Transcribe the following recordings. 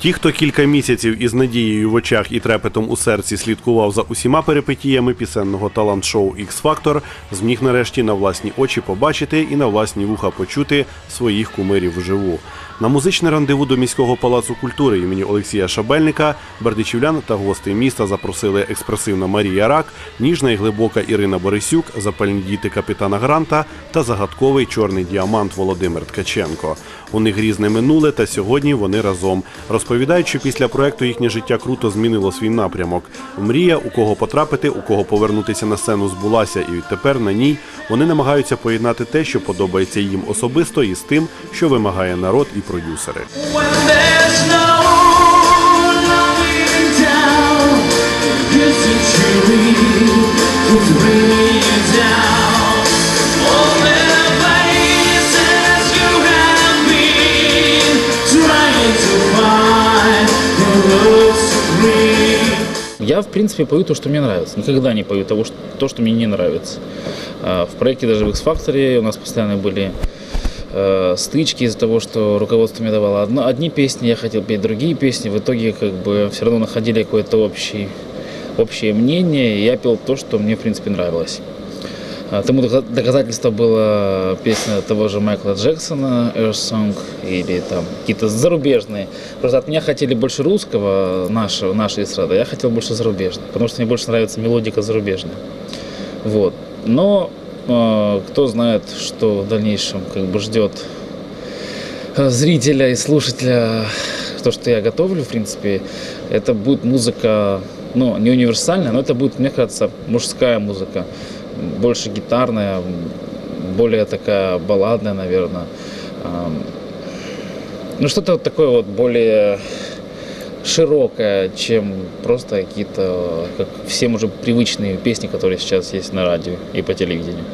Ті, хто кілька місяців із надією в очах і трепетом у серці слідкував за усіма перипетіями пісенного талант-шоу x Factor, зміг нарешті на власні очі побачити і на власні вуха почути своїх кумирів вживу. На музичне рандеву до міського палацу культури імені Олексія Шабельника бердичівлян та гостей міста запросили експресивна Марія Рак, ніжна і глибока Ірина Борисюк, запальні діти капітана Гранта та загадковий чорний діамант Володимир Ткаченко. У них різне минуле, та сьогодні вони разом розповідають, що після проекту їхнє життя круто змінило свій напрямок. Мрія, у кого потрапити, у кого повернутися на сцену, збулася, і відтепер на ній вони намагаються поєднати те, що подобається їм особисто, із тим, що вимагає народ і продюсеры. Я, в принципе, пою то, что мне нравится. Никогда не пою того, что, то, что мне не нравится. А, в проекте даже в X-Factor у нас постоянно были э, стычки из-за того, что руководство мне давало одно, одни песни, я хотел петь другие песни. В итоге как бы все равно находили какое-то общий, общее мнение, и я пел то, что мне, в принципе, нравилось. А, Тому дока- доказательство была песня того же Майкла Джексона Earth Song или там какие-то зарубежные. Просто от меня хотели больше русского, нашего, нашей эстрады, а я хотел больше зарубежной, потому что мне больше нравится мелодика зарубежная. Вот. Но кто знает, что в дальнейшем как бы ждет э, зрителя и слушателя, то, что я готовлю, в принципе, это будет музыка, ну, не универсальная, но это будет, мне кажется, мужская музыка, больше гитарная, более такая балладная, наверное. Ну, что-то вот такое вот более широкая, чем просто какие-то, как всем уже привычные песни, которые сейчас есть на радио и по телевидению.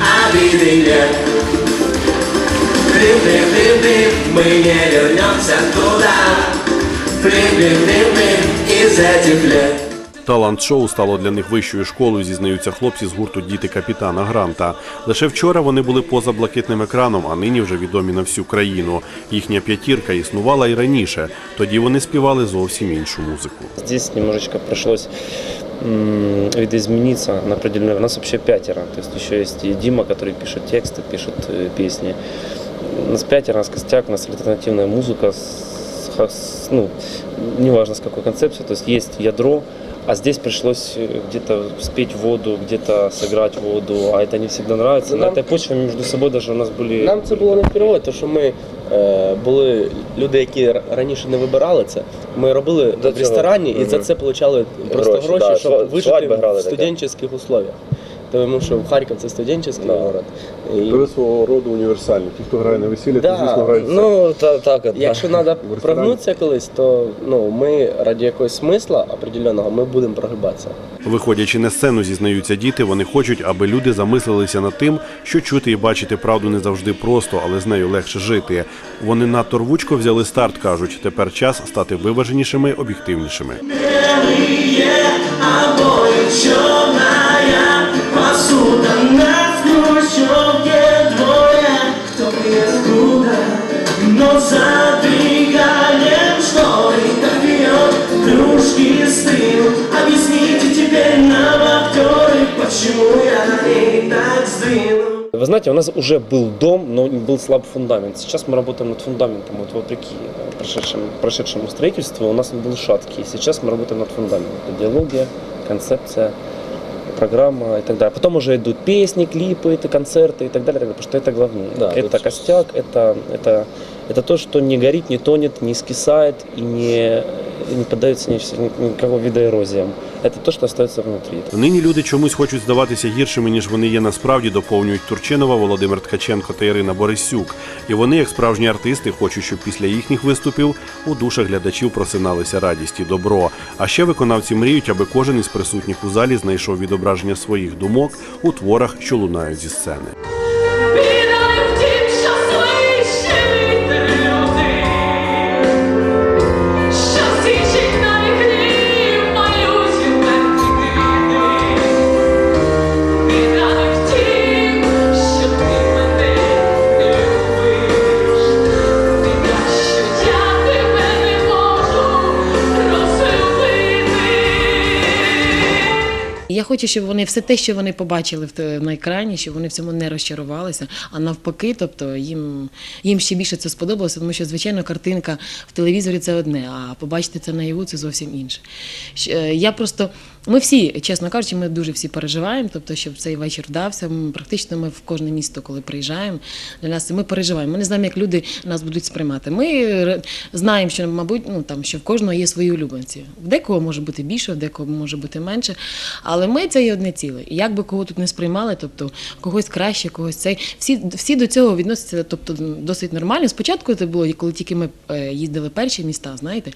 А мы не вернемся туда, блин, блин, блин, блин, из этих лет. Талант-шоу стало для них вищою школою, зізнаються хлопці з гурту Діти капітана Гранта. Лише вчора вони були поза блакитним екраном, а нині вже відомі на всю країну. Їхня п'ятірка існувала і раніше. Тоді вони співали зовсім іншу музику. Здесь немножечко пришлось м, видоизмениться на определенное. У нас вообще пятеро. То есть еще есть и Дима, который пишет тексты, пишет э, песни. У нас пятеро, у нас костяк, у нас альтернативная музыка, с, ха- с- ну, неважно с какой концепцией. То есть есть ядро, а здесь пришлось э, где-то спеть воду, где-то сыграть воду, а это не всегда нравится. Ну, На нам- этой почве между собой даже у нас были... Нам це було не впервые, тому що ми е, були люди, які р- раніше не вибирали це. Ми робили До в цього. ресторані і за Мгм. це отримали просто Гроші, гроші, да, щоб сва- вижити свадьби грали в таке. студенчих условиях. Тому що Харків це студенчий Да. город. І, Ви свого роду універсальні. Ті, хто грає на весіллі, Да, Ну, та, так, якщо треба прогнутися колись, то ну, ми раді якогось смисла определеного ми будемо прогибатися. Виходячи на сцену, зізнаються діти, вони хочуть, аби люди замислилися над тим, що чути і бачити правду не завжди просто, але з нею легше жити. Вони надто рвучко взяли старт, кажуть. Тепер час стати виваженішими, об'єктивнішими. черная посуда на хрущевке двое Кто приедет куда, но задвигаем шторы Так вперед, кружки стынут Объясните теперь нам, актеры Почему я на ней так сдвинут Вы знаете, у нас уже был дом, но был слаб фундамент. Сейчас мы работаем над фундаментом. Вот вопреки э, прошедшему, прошедшему строительству у нас он был шаткий. Сейчас мы работаем над фундаментом. Это идеология, концепция, программа и так далее. Потом уже идут песни, клипы, это концерты и так далее, и так далее, потому что это главнее. Да, это тут- костяк, это, это, это то, что не горит, не тонет, не скисает и не, не поддается ни, ни- никакого вида эрозиям. Это то, что остается внутри. Нині люди чомусь хочуть здаватися гіршими, ніж вони є насправді, доповнюють Турчинова, Володимир Ткаченко та Ірина Борисюк. І вони, як справжні артисти, хочуть, щоб після їхніх виступів у душах глядачів просиналися радість і добро. А ще виконавці мріють, аби кожен із присутніх у залі знайшов відображення своїх думок у творах, що лунають зі сцени. Хочу, щоб вони все те, що вони побачили на екрані, щоб вони в цьому не розчарувалися, а навпаки, тобто їм, їм ще більше це сподобалося, тому що, звичайно, картинка в телевізорі це одне, а побачити це наяву це зовсім інше. Е, Я просто. Ми всі, чесно кажучи, ми дуже всі переживаємо, тобто, щоб цей вечір вдався. Практично ми в кожне місто, коли приїжджаємо, для нас ми переживаємо. Ми не знаємо, як люди нас будуть сприймати. Ми е, знаємо, що, мабуть, ну там що в кожного є свої улюбленці. В декого може бути більше, в декого може бути менше. Але ми це є одне ціле. І як би кого тут не сприймали, тобто когось краще, когось цей. Всі, всі до цього відносяться, тобто досить нормально. Спочатку це було, коли тільки ми е, їздили перші міста, знаєте,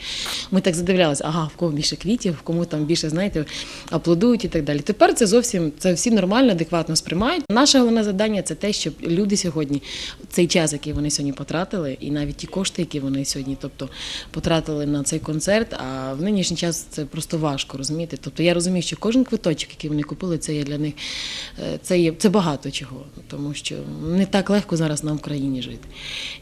ми так задивлялися, ага, в кого більше квітів, в кому там більше, знаєте, аплодують і так далі. Тепер це зовсім це всі нормально, адекватно сприймають. Наше головне завдання це те, щоб люди сьогодні цей час, який вони сьогодні потратили, і навіть ті кошти, які вони сьогодні, тобто потратили на цей концерт. А в нинішній час це просто важко розуміти. Тобто я розумію, що кожен квиточок, який вони купили, це є для них е, це є це багато чого, тому що не так легко зараз на Україні жити.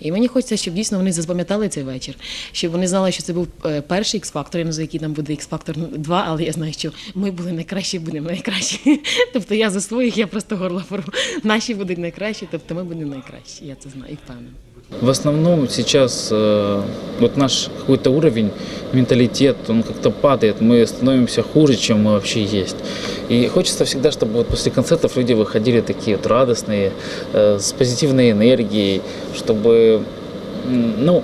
І мені хочеться, щоб дійсно вони запам'ятали цей вечір, щоб вони знали, що це був е, перший X-Factor, я не знаю, який там буде X-Factor 2, але я знаю, що ми були найкращі, будемо найкращі. Тобто я за своїх, я просто горло порву. Наші будуть найкращі, тобто ми будемо найкращі. Я це знаю і впевнена. В основном сейчас э, вот наш какой-то уровень, менталитет, он как-то падает, мы становимся хуже, чем мы вообще есть. И хочется всегда, чтобы вот после концертов люди выходили такие вот радостные, э, с позитивной энергией, чтобы, м, ну,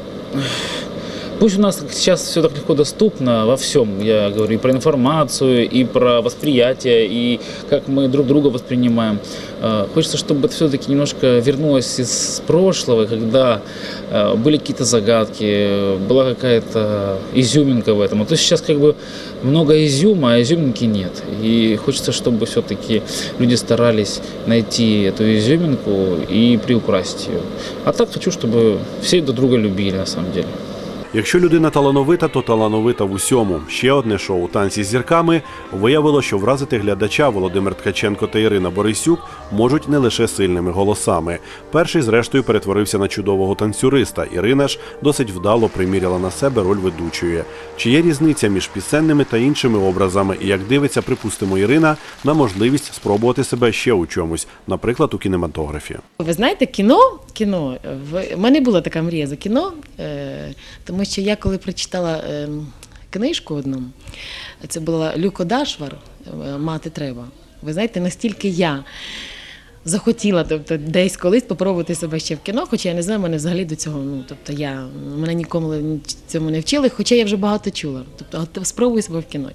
Пусть у нас сейчас все так легко доступно во всем. Я говорю и про информацию, и про восприятие, и как мы друг друга воспринимаем. Э, Хочется, чтобы это все-таки немножко вернулось из прошлого, когда э, были какие-то загадки, была какая-то изюминка в этом. А то сейчас как бы много изюма, а изюминки нет. И хочется, чтобы все-таки люди старались найти эту изюминку и приукрасить ее. А так хочу, чтобы все друг друга любили на самом деле. Якщо людина талановита, то талановита в усьому. Ще одне шоу Танці з зірками виявило, що вразити глядача Володимир Ткаченко та Ірина Борисюк можуть не лише сильними голосами. Перший, зрештою, перетворився на чудового танцюриста. Ірина ж досить вдало приміряла на себе роль ведучої. Чи є різниця між пісенними та іншими образами, і як дивиться, припустимо, Ірина на можливість спробувати себе ще у чомусь, наприклад, у кінематографі. Ви знаєте, кіно, кіно, в мене була така мрія за кіно, е, тому що я коли прочитала е, книжку одну, це була Люко Дашвар, е, Мати треба. Ви знаєте, настільки я захотіла, тобто десь колись попробувати себе ще в кіно, хоча я не знаю, мене взагалі до цього, ну тобто я мене нікому цьому не вчили, хоча я вже багато чула. Тобто, а спробуй себе в кіно.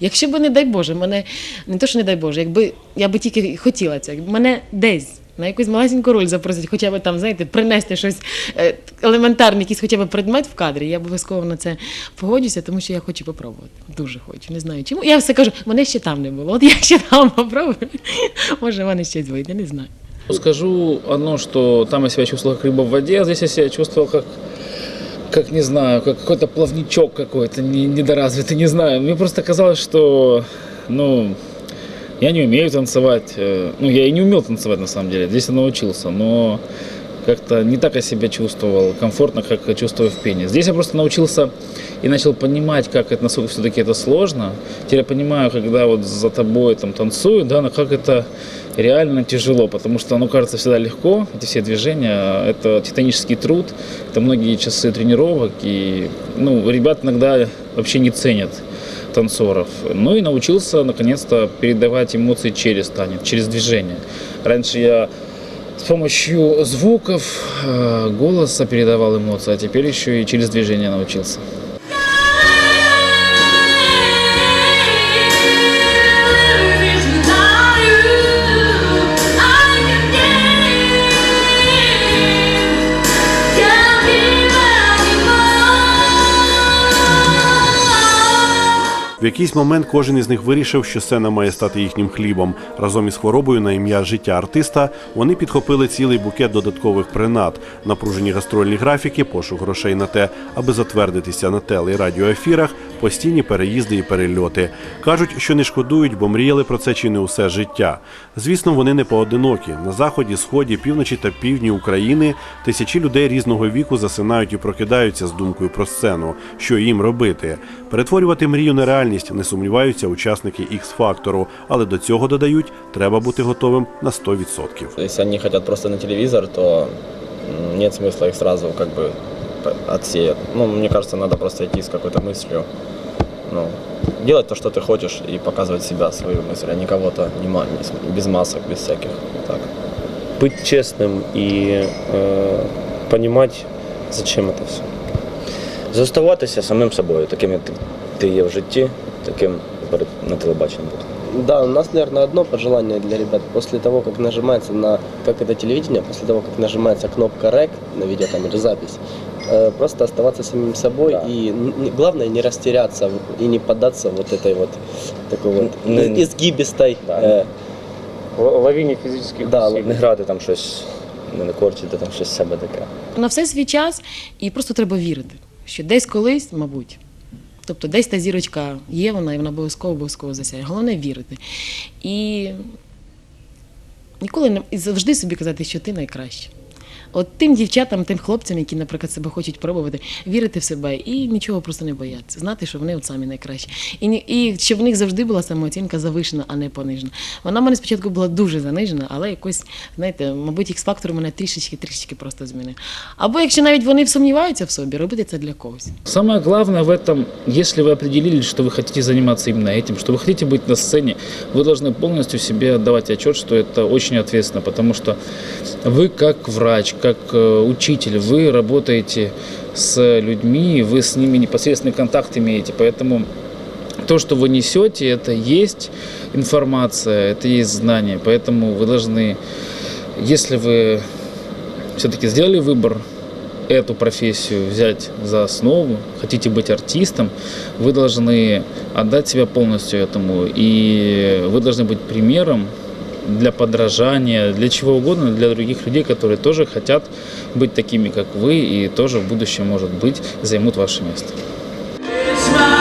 Якщо б не дай Боже, мене не то, що не дай Боже, якби я би тільки хотіла це, мене десь. На якусь малесеньку роль запросить, хоча б там, знаєте, принести щось е, елементарне, якийсь хоча б предмет в кадрі. Я обов'язково на це погоджуся, тому що я хочу попробувати. Дуже хочу. Не знаю чому. Я все кажу, мене ще там не було. От я ще там попробую. Може, в мене щось вийде, не знаю. Скажу одно, что там я себя чувствовал как рыба в воде, а здесь я себя чувствовал как, как не знаю, как какой-то плавничок какой-то недоразвитый, не знаю. Мне просто казалось, что, ну, я не умею танцевать. э, Ну, я и не умел танцевать на самом деле. Здесь я научился, но как-то не так я себя чувствовал комфортно, как я чувствую в пене. Здесь я просто научился и начал понимать, как это, насколько все-таки это сложно. Теперь я понимаю, когда вот за тобой там танцуют, да, но как это реально тяжело, потому что оно кажется всегда легко, эти все движения, это титанический труд, это многие часы тренировок, и, ну, ребят иногда вообще не ценят танцоров. Ну и научился наконец-то передавать эмоции через танец, через движение. Раньше я с помощью звуков, э, голоса передавал эмоции, а теперь еще и через движение научился. В якийсь момент кожен із них вирішив, що сцена має стати їхнім хлібом. Разом із хворобою на ім'я життя артиста вони підхопили цілий букет додаткових принад, напружені гастрольні графіки, пошук грошей на те, аби затвердитися на теле і радіоефірах, постійні переїзди і перельоти. Кажуть, що не шкодують, бо мріяли про це чи не усе життя. Звісно, вони не поодинокі. На заході, сході, півночі та півдні України тисячі людей різного віку засинають і прокидаються з думкою про сцену, що їм робити. Перетворювати мрію на реальність відповідальність, не сумніваються учасники X-фактору, але до цього додають, треба бути готовим на 100%. Если они хотят просто на телевизор, то м, нет смысла их сразу как бы п- отсеять. Ну, мне кажется, надо просто идти с какой-то мыслью. Ну, делать то, что ты хочешь, и показывать себя, свою мысль, а не кого-то не ма- не с- без масок, без всяких. Так. Быть честным и э, понимать, зачем это все. Зоставатися самим собою, таким як ти, ти є в житті, таким перед на телебаченні бути. Да, у нас, наверное, одно пожелание для ребят. После того, как нажимается на, как это телевидение, после того, как нажимается кнопка REC на видео там или запись, э, просто оставаться самим собой Да. и н- не- главное не растеряться в- и не поддаться вот этой вот такой вот Н- из- изгибистой Да. э, Лавине физических Да, усилий. Не грати там щось, ну, не корчити там щось з себе таке. На все свій час, і просто треба вірити, що десь колись, мабуть. Тобто десь та зірочка є, вона і вона обов'язково обов'язково засяє. Головне вірити. І ніколи не і завжди собі казати, що ти найкраще. От тим дівчатам, тим хлопцям, які, наприклад, себе хочуть пробувати, вірити в себе і нічого просто не боятися, знати, що вони от самі найкращі. І, ні- і щоб в них завжди була самооцінка завишена, а не понижена. Вона в мене спочатку була дуже занижена, але якось, знаєте, мабуть, ікс-фактор мене трішечки, трішечки просто змінив. Або якщо навіть вони сумніваються в собі, робити це для когось. Самое главное в этом, если вы определились, что вы хотите заниматься именно этим, что вы хотите быть на сцене, вы должны полностью себе отдавать отчет, что это очень ответственно, потому что вы как врач, как э, учитель, вы работаете с людьми, вы с ними непосредственный контакт имеете, поэтому то, что вы несете, это есть информация, это есть знание, поэтому вы должны, если вы все-таки сделали выбор эту профессию взять за основу, хотите быть артистом, вы должны отдать себя полностью этому, и вы должны быть примером для подражания, для чего угодно, для других людей, которые тоже хотят быть такими, как вы, и тоже в будущем, может быть, займут ваше место. It's my